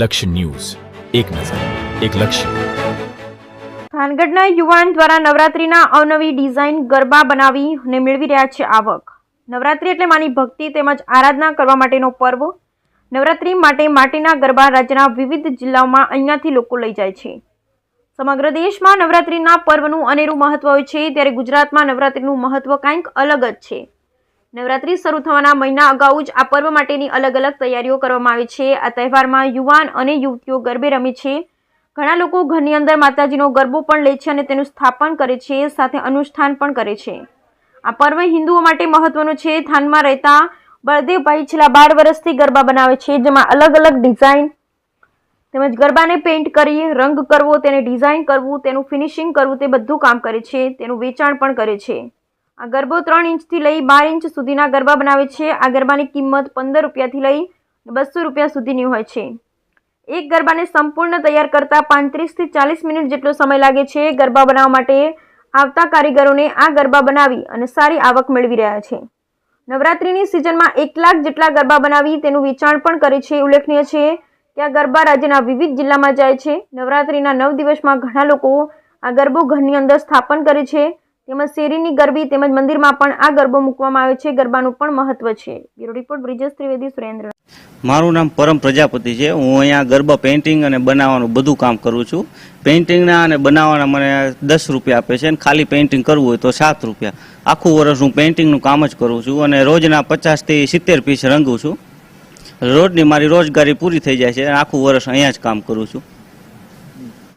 લક્ષ્ય ન્યૂઝ. એક નજર, એક લક્ષ્ય. થાનગઢના યુવાન દ્વારા નવરાત્રીના અવનવી ડિઝાઇન ગરબા બનાવી અને મેળવી રહ્યા છે આવક. નવરાત્રી એટલે માની ભક્તિ તેમજ આરાધના કરવા માટેનો પર્વ. નવરાત્રી માટે માટીના ગરબા રાજ્યના વિવિધ જિલ્લાઓમાં અહીંયાથી લોકો લઈ જાય છે. સમગ્ર દેશમાં નવરાત્રીના પર્વનું અનેરું મહત્વ હોય છે, ત્યારે ગુજરાતમાં નવરાત્રીનું મહત્વ કંઈક અલગ જ છે. નવરાત્રી શરૂ થવાના મહિના અગાઉ જ આ પર્વ માટેની અલગ અલગ તૈયારીઓ કરવામાં આવે છે. આ તહેવારમાં યુવાન અને યુવતીઓ ગરબે રમે છે. ઘણા લોકો ઘરની અંદર માતાજીનો ગરબો પણ લે છે અને તેનું સ્થાપન કરે છે, સાથે અનુષ્ઠાન પણ કરે છે. આ પર્વ હિન્દુઓ માટે મહત્વનું છે. થાનમાં રહેતા બળદેવભાઈ છેલ્લા બાર વર્ષથી ગરબા બનાવે છે, જેમાં અલગ અલગ ડિઝાઇન તેમજ ગરબાને પેઇન્ટ કરી, રંગ કરવો, તેને ડિઝાઇન કરવું, તેનું ફિનિશિંગ કરવું, તે બધું કામ કરે છે. તેનું વેચાણ પણ કરે છે. આ ગરબો ત્રણ ઇંચથી લઈ બાર ઇંચ સુધીના ગરબા બનાવે છે. આ ગરબાની કિંમત પંદર રૂપિયાથી લઈ બસો રૂપિયા સુધીની હોય છે. એક ગરબાને સંપૂર્ણ તૈયાર કરતા પાંત્રીસથી ચાલીસ મિનિટ જેટલો સમય લાગે છે. ગરબા બનાવવા માટે આવતા કારીગરોને આ ગરબા બનાવી અને સારી આવક મેળવી રહ્યા છે. નવરાત્રિની સિઝનમાં એક લાખ જેટલા ગરબા બનાવી તેનું વેચાણ પણ કરે છે. ઉલ્લેખનીય છે કે આ ગરબા રાજ્યના વિવિધ જિલ્લામાં જાય છે. નવરાત્રિના નવ દિવસમાં ઘણા લોકો આ ગરબો ઘરની અંદર સ્થાપન કરે છે. તેમજ શેરીની ગરબી તેમજ મંદિરમાં પણ આ ગરબો મૂકવામાં આવે છે. ગરબાનું પણ મહત્વ છે. Bureau report, Brijesh Trivedi, Surendra. મારું નામ પરમ પ્રજાપતિ છે. હું અહીંયા ગરબા પેઇન્ટિંગ અને બનાવવાનું બધું કામ કરું છું. પેઇન્ટિંગના અને બનાવવાના મને દસ રૂપિયા આપે છે અને ખાલી પેઇન્ટિંગ કરવું હોય તો સાત રૂપિયા. આખું વર્ષ હું પેઇન્ટિંગનું કામ જ કરું છું અને રોજના પચાસથી સિત્તેર પીસ રંગું છું. રોજની મારી રોજગારી પૂરી થઈ જાય છે અને આખું વર્ષ અહીંયા જ કામ કરું છું.